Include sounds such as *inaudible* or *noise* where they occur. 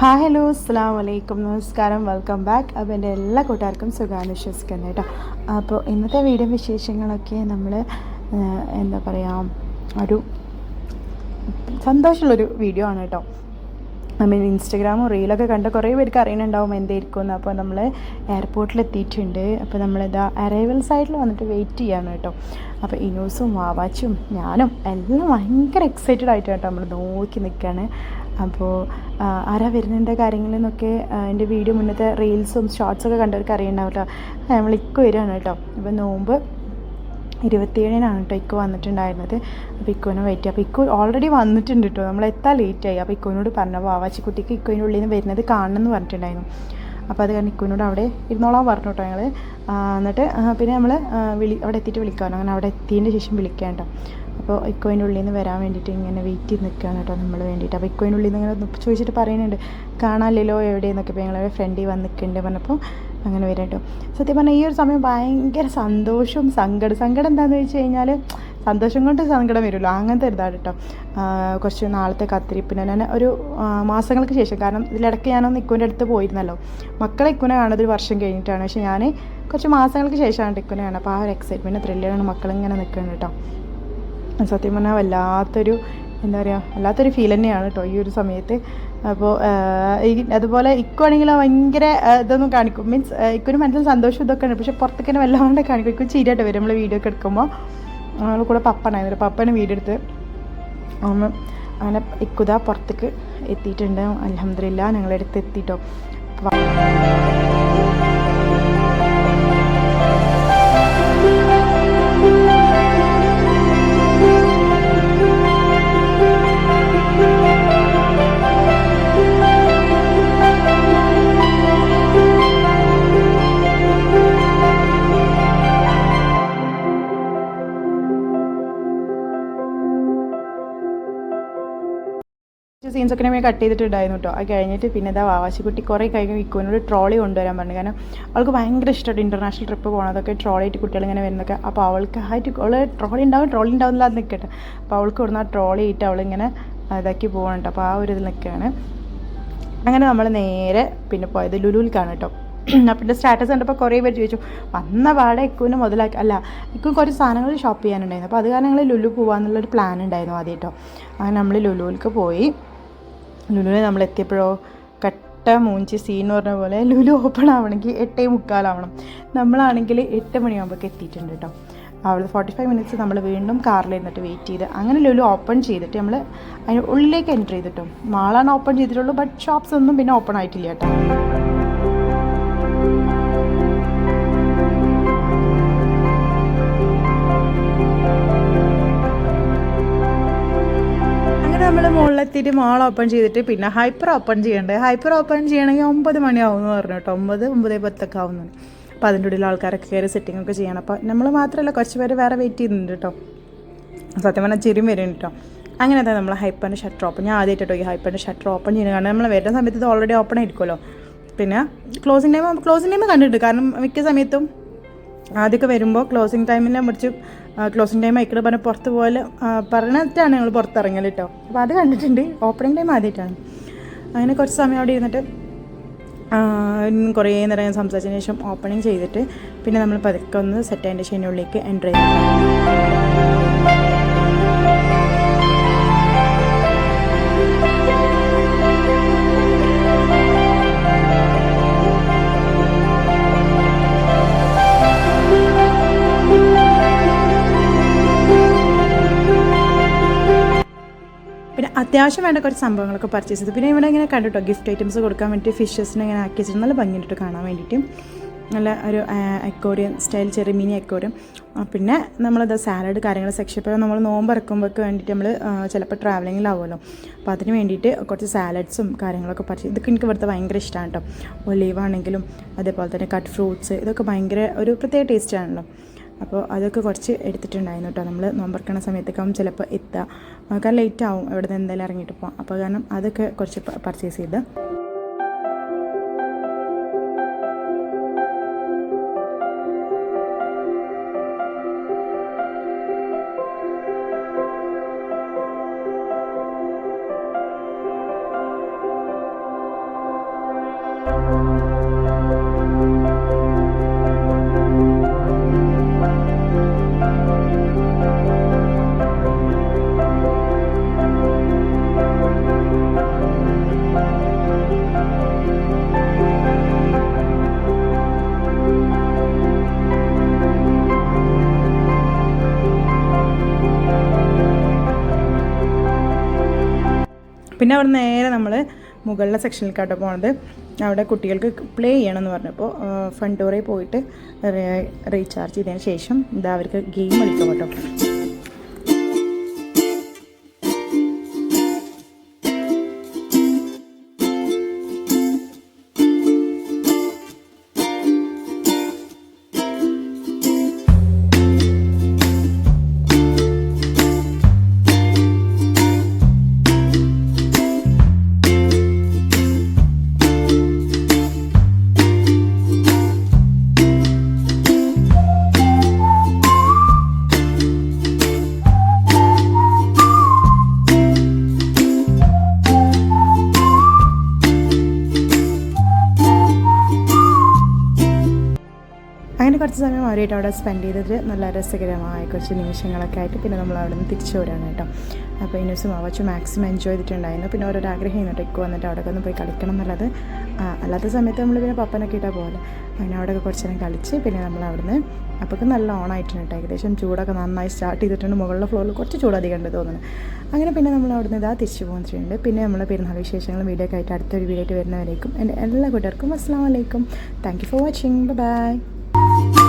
Hi hello അസ്സാം വലൈക്കും നമസ്കാരം വെൽക്കം ബാക്ക് അപ്പോൾ എന്റെ എല്ലാ കൂട്ടുകാർക്കും സുഖമാണ് വിശ്വസിക്കുന്നത് കേട്ടോ. അപ്പോൾ ഇന്നത്തെ വീഡിയോ വിശേഷങ്ങളൊക്കെ നമ്മൾ എന്താ പറയുക ഒരു സന്തോഷമുള്ളൊരു വീഡിയോ ആണ് കേട്ടോ. നമ്മൾ ഇൻസ്റ്റഗ്രാമും റീലൊക്കെ കണ്ട് കുറേ പേർക്ക് അറിയുന്നുണ്ടാവും എന്തായിരിക്കും എന്ന് അപ്പോൾ നമ്മൾ എയർപോർട്ടിൽ എത്തിയിട്ടുണ്ട് അപ്പോൾ നമ്മളിതാ അറൈവൽ സൈഡിൽ വന്നിട്ട് വെയിറ്റ് ചെയ്യാണ് കേട്ടോ. അപ്പോൾ ഇനൂസും വാവാച്ചും ഞാനും എല്ലാം ഭയങ്കര എക്സൈറ്റഡ് ആയിട്ടാണ് കേട്ടോ നമ്മൾ നോക്കി നിൽക്കുകയാണ് അപ്പോൾ ആരാ വരുന്നതിന്റെ കാര്യങ്ങളിൽ നിന്നൊക്കെ എന്റെ വീഡിയോ മുന്നത്തെ റീൽസും ഷോർട്സൊക്കെ കണ്ടവർക്ക് അറിയണ്ടാവും നമ്മൾ ഇക്ക് വരികയാണ് കേട്ടോ. അപ്പോൾ നോമ്പ് ഇരുപത്തിയേഴിനാണ് കേട്ടോ ഇക്കോ വന്നിട്ടുണ്ടായിരുന്നത്. അപ്പോൾ ഇക്കോനെ വെയിറ്റ് അപ്പോൾ ഇക്കോ ഓൾറെഡി വന്നിട്ടുണ്ട് കേട്ടോ. നമ്മൾ എത്താൻ ലേറ്റായി അപ്പോൾ ഇക്കോനോട് പറഞ്ഞു വാവാച്ചിക്കുട്ടിക്ക് ഇക്കോയിന്റെ ഉള്ളിൽ നിന്ന് വരുന്നത് കാണണമെന്ന് പറഞ്ഞിട്ടുണ്ടായിരുന്നു. അപ്പോൾ അത് കാരണം ഇക്കോനോട് അവിടെ ഇരുന്നോളാം പറഞ്ഞു കേട്ടോ ഞങ്ങൾ എന്നിട്ട് പിന്നെ നമ്മൾ വിളി അവിടെ എത്തിയിട്ട് വിളിക്കാമല്ലോ. അങ്ങനെ അവിടെ എത്തിയതിന്റെ ശേഷം വിളിക്കാം കേട്ടോ. അപ്പോൾ ഇക്കോയിന്റെ ഉള്ളിൽ നിന്ന് വരാൻ വേണ്ടിയിട്ട് ഇങ്ങനെ വെയിറ്റ് ചെയ്ത് നിൽക്കുകയാണ് കേട്ടോ നമ്മൾ വേണ്ടിയിട്ട്. അപ്പോൾ ഇക്കോയിന്റെ ഉള്ളിൽ നിന്ന് ഇങ്ങനെ ചോദിച്ചിട്ട് പറയുന്നുണ്ട് കാണാനില്ലല്ലോ എവിടെയെന്നൊക്കെ? ഇപ്പോൾ ഞങ്ങളുടെ ഫ്രണ്ടിൽ വന്ന് നിൽക്കുന്നുണ്ട് പറഞ്ഞപ്പോൾ അങ്ങനെ വരാം കേട്ടോ. സത്യം പറഞ്ഞാൽ ഈ ഒരു സമയം ഭയങ്കര സന്തോഷവും സങ്കടം. സങ്കടം എന്താണെന്ന് വെച്ച് കഴിഞ്ഞാൽ സന്തോഷം കൊണ്ട് സങ്കടം വരുമല്ലോ. അങ്ങനത്തെ ഒരു ഇതാണ് കേട്ടോ. കുറച്ച് നാളത്തെ കത്തിരിപ്പിന് ഞാൻ ഒരു മാസങ്ങൾക്ക് ശേഷം കാരണം ഇതിലിടയ്ക്ക് ഞാനൊന്ന് ഇക്കുവിന്റെ അടുത്ത് പോയിരുന്നല്ലോ. മക്കളെ ഇക്കുനെ കാണുന്നത് ഒരു വർഷം കഴിഞ്ഞിട്ടാണ്. പക്ഷേ ഞാൻ കുറച്ച് മാസങ്ങൾക്ക് ശേഷമാണ് ഇക്കുനെ കാണുന്നത്. അപ്പോൾ ആ ഒരു എക്സൈറ്റ്മെന്റ് ത്രില്ലാണ് മക്കളിങ്ങനെ നിൽക്കുന്നത് കേട്ടോ. സത്യം പറഞ്ഞാൽ വല്ലാത്തൊരു എന്താ പറയുക വല്ലാത്തൊരു ഫീൽ തന്നെയാണ് കേട്ടോ ഈ ഒരു സമയത്ത്. അപ്പോൾ അതുപോലെ ഇക്കുവാണെങ്കിൽ ഭയങ്കര ഇതൊന്നും കാണിക്കും. മീൻസ് ഇക്കൊരു മനസ്സിൽ സന്തോഷം ഇതൊക്കെ ഉണ്ട് പക്ഷെ പുറത്തേക്ക് തന്നെ വല്ലാണ്ട് കാണിക്കും. ഇക്കും ചിരിയായിട്ട് വരും. നമ്മൾ വീഡിയോ ഒക്കെ എടുക്കുമ്പോൾ നമ്മൾ കൂടെ പപ്പനായിരുന്നു പപ്പനെ വീഡിയോ എടുത്ത്. ഒന്ന് അങ്ങനെ ഇക്കുത പുറത്തേക്ക് എത്തിയിട്ടുണ്ട്. അലഹമില്ല ഞങ്ങളെടുത്ത് എത്തിയിട്ടോ സീൻസ് ഒക്കെ ഞാൻ കട്ട് ചെയ്തിട്ടുണ്ടായിരുന്നു കേട്ടോ അത് കഴിഞ്ഞിട്ട് പിന്നെ ഇതാ വാവാശിക്കുട്ടി കുറേ കഴിഞ്ഞ് ഇക്കുവിനോട് ട്രോളി കൊണ്ടുവരാൻ പറഞ്ഞു. കാരണം അവൾക്ക് ഭയങ്കര ഇഷ്ടമാണ് ഇന്റർനാഷണൽ ട്രിപ്പ് പോകണതൊക്കെ ട്രോളി ആയിട്ട് കുട്ടികൾ ഇങ്ങനെ വരുന്നൊക്കെ അപ്പോൾ അവൾക്ക് ആയിട്ട് അവൾ ട്രോളി ഉണ്ടാവും ട്രോളി ഉണ്ടാവുന്നില്ല അത് നിൽക്കട്ടെ അപ്പോൾ അവൾക്ക് ഇവിടുന്ന് ആ ട്രോളി ആയിട്ട് അവളിങ്ങനെ ഇതാക്കി പോകണം കേട്ടോ അപ്പോൾ ആ ഒരു ഇതിൽ നിൽക്കുകയാണ് അങ്ങനെ നമ്മൾ നേരെ പിന്നെ പോയത് ലുലുവിൽക്കാണ് കേട്ടോ *clears throat* അപ്പം സ്റ്റാറ്റസ് കണ്ടപ്പോൾ കുറേ പേര് ചോദിച്ചു വന്ന പാടെ ഇക്കുവിന് മുതലാക്കി അല്ല ഇക്കും കുറച്ച് സാധനങ്ങൾ ഷോപ്പ് ചെയ്യാനുണ്ടായിരുന്നു. അപ്പോൾ അത് കാരണം ഞങ്ങൾ ലുലു പോകാമെന്നുള്ളൊരു പ്ലാൻ ഉണ്ടായിരുന്നു ആദ്യം അങ്ങനെ നമ്മൾ ലുലുവിലേക്ക് പോയി. ലുലുവിൽ നമ്മൾ എത്തിയപ്പോഴോ കട്ട മൂഞ്ചി സീൻ എന്ന് പറഞ്ഞ പോലെ ലുലു ഓപ്പൺ ആവണമെങ്കിൽ എട്ടേ മുക്കാലാവണം. നമ്മളാണെങ്കിൽ എട്ട് മണിയാകുമ്പോഴേക്ക് എത്തിയിട്ടുണ്ട് കേട്ടോ. അവിടെ ഫോർട്ടി ഫൈവ് മിനിറ്റ്സ് നമ്മൾ വീണ്ടും കാറിൽ ഇരുന്നിട്ട് വെയിറ്റ് ചെയ്ത്. അങ്ങനെ ലുലു ഓപ്പൺ ചെയ്തിട്ട് നമ്മൾ അതിന് ഉള്ളിലേക്ക് എന്റർ ചെയ്തിട്ടും. മാളാണ് ഓപ്പൺ ചെയ്തിട്ടുള്ളൂ ബട്ട് ഷോപ്സ് ഒന്നും പിന്നെ ഓപ്പൺ ആയിട്ടില്ല കേട്ടോ. നമ്മൾ മോൾ ഓപ്പൺ ചെയ്തിട്ട് പിന്നെ ഹൈപ്പർ ഓപ്പൺ ചെയ്യണ്ടേ? ഹൈപ്പർ ഓപ്പൺ ചെയ്യണമെങ്കിൽ ഒമ്പത് മണിയാവും എന്ന് പറഞ്ഞു കേട്ടോ. ഒമ്പത് ഒമ്പത് പത്തൊക്കെ ആവുന്നു അപ്പോൾ അതിന്റെ ഉള്ളിൽ ആൾക്കാരൊക്കെ കയറി സെറ്റിംഗ് ഒക്കെ ചെയ്യണം. അപ്പോൾ നമ്മൾ മാത്രമല്ല കുറച്ച് പേര് വേറെ വെയിറ്റ് ചെയ്യുന്നുണ്ട് കേട്ടോ. സത്യം പറഞ്ഞാൽ ചിരിയും വരും കേട്ടോ. അങ്ങനെ തന്നെ നമ്മൾ ഹൈപ്പറിന്റെ ഷട്ടർ ഓപ്പൺ ഞാൻ ആദ്യമായിട്ട് കേട്ടോ ഈ ഹൈപ്പറിന്റെ ഷട്ടർ ഓപ്പൺ ചെയ്യുന്നത്. കാരണം നമ്മൾ വരുന്ന സമയത്ത് ഇത് ഓൾറെഡി ഓപ്പൺ ആയിരിക്കുമല്ലോ. പിന്നെ ക്ലോസിങ് ടൈം ക്ലോസിങ് ടൈം കണ്ടിട്ടുണ്ട്. കാരണം മിക്ക സമയത്തും ആദ്യമൊക്കെ വരുമ്പോൾ ക്ലോസിങ് ടൈമിനെ മുറിച്ച് ക്ലോസിങ് ടൈം ആയിക്കോട്ടെ പറഞ്ഞ പുറത്ത് പോലെ പറഞ്ഞിട്ടാണ് ഞങ്ങൾ പുറത്തിറങ്ങൽ കേട്ടോ അപ്പോൾ അത് കണ്ടിട്ടുണ്ട്. ഓപ്പണിംഗ് ടൈം ആദ്യമായിട്ടാണ്. അങ്ങനെ കുറച്ച് സമയം അവിടെ ഇരുന്നിട്ട് കുറേ നേരം സംസാരിച്ചതിന് ശേഷം ഓപ്പണിങ് ചെയ്തിട്ട് പിന്നെ നമ്മൾ പതുക്കെ ഒന്ന് സെറ്റ് ആയതിന്റെ ശേഷം ഉള്ളിലേക്ക് എന്റർ ചെയ്തു അത്യാവശ്യം വേണ്ട കുറച്ച് സംഭവങ്ങളൊക്കെ പർച്ചേസ് ചെയ്തു. പിന്നെ ഇവിടെ ഇങ്ങനെ കണ്ടിട്ടോ ഗിഫ്റ്റ് ഐറ്റംസ് കൊടുക്കാൻ വേണ്ടി ഫിഷസിനെ ഇങ്ങനെ ആക്കി വെച്ചിട്ട് നല്ല ഭംഗിയിട്ട് കാണാൻ വേണ്ടിയിട്ട്. നല്ല ഒരു അക്വോറിയം സ്റ്റൈൽ ചെറിയ മിനി അക്വോറിയം പിന്നെ നമ്മളത് സാലഡ് കാര്യങ്ങൾ സെക്ഷൻ ഇപ്പോൾ നമ്മൾ നോമ്പ് ഇറക്കുമ്പോഴൊക്കെ വേണ്ടിയിട്ട് നമ്മൾ ചിലപ്പോൾ ട്രാവലിങ്ങിലാവുമല്ലോ അപ്പോൾ അതിന് വേണ്ടിയിട്ട് കുറച്ച് സാലഡ്സും കാര്യങ്ങളൊക്കെ പർച്ചേസ് ഇതൊക്കെ എനിക്ക് ഇവിടുത്തെ ഭയങ്കര ഇഷ്ടമാണ് കേട്ടോ. ഒലീവാണെങ്കിലും അതേപോലെ തന്നെ കട്ട് ഫ്രൂട്ട്സ് ഇതൊക്കെ ഭയങ്കര ഒരു പ്രത്യേക ടേസ്റ്റ് ആണല്ലോ. അപ്പോൾ അതൊക്കെ കുറച്ച് എടുത്തിട്ടുണ്ടായിരുന്നു കേട്ടോ. നമ്മൾ നോമ്പറക്കണ സമയത്തൊക്കെ ചിലപ്പോൾ എത്തുക. നമുക്ക് ലേറ്റ് ആവും. ഇവിടെ നിന്ന് എന്തായാലും ഇറങ്ങിയിട്ട് പോകാം അപ്പോൾ കാരണം അതൊക്കെ കുറച്ച് പർച്ചേസ് ചെയ്ത്. thank you പിന്നെ അവിടെ നേരെ നമ്മൾ മുകളിലെ സെക്ഷനിലേക്കാട്ടോ പോണത്. അവിടെ കുട്ടികൾക്ക് പ്ലേ ചെയ്യണമെന്ന് പറഞ്ഞപ്പോൾ ഫ്രണ്ട് ഡോറിൽ പോയിട്ട് റീചാർജ് ചെയ്തതിന് ശേഷം ഇതാ അവർക്ക് ഗെയിം കളിക്കാം കേട്ടോ അങ്ങനെ കുറച്ച് സമയം അവരായിട്ട് അവിടെ സ്പെൻഡ് ചെയ്തിട്ട് നല്ല രസകരമായ കുറച്ച് നിമിഷങ്ങളൊക്കെ ആയിട്ട് പിന്നെ നമ്മൾ അവിടെ നിന്ന് തിരിച്ചു വരാണ് കേട്ടോ. അപ്പോൾ ഇനി ദിവസം അവച്ച് മാക്സിമം എൻജോയ് ചെയ്തിട്ടുണ്ടായിരുന്നു. പിന്നെ ഓരോരോ ആഗ്രഹം ചെയ്യുന്നു ഇക്കു വന്നിട്ട് അവിടെ ഒന്ന് പോയി കളിക്കണം എന്നുള്ളത് അല്ലാത്ത സമയത്ത് നമ്മൾ പിന്നെ പപ്പനൊക്കെ ഇട്ടാൽ പോലെ. അങ്ങനെ അവിടെയൊക്കെ കുറച്ച് നേരം കളിച്ച് പിന്നെ നമ്മൾ അവിടുന്ന് അപ്പോഴൊക്കെ നല്ല ഓണായിട്ടുണ്ട് കേട്ടോ. ഏകദേശം ചൂടൊക്കെ നന്നായി സ്റ്റാർട്ട് ചെയ്തിട്ടുണ്ട്. മുകളിലെ ഫ്ലോറിൽ കുറച്ച് ചൂടധികം ഉണ്ട് തോന്നുന്നു. അങ്ങനെ പിന്നെ നമ്മൾ അവിടുന്ന് ഇതാ തിരിച്ചു പോകുന്നിട്ടുണ്ട് പിന്നെ നമ്മൾ പെരുന്നാൾ വിശേഷങ്ങളും വീഡിയോ ഒക്കെ ആയിട്ട് അടുത്തൊരു വീഡിയോ ആയിട്ട് വരുന്നവരേക്കും എന്റെ എല്ലാ കൂട്ടർക്കും അസ്സാം വലൈക്കും thank you for watching bye Thank you.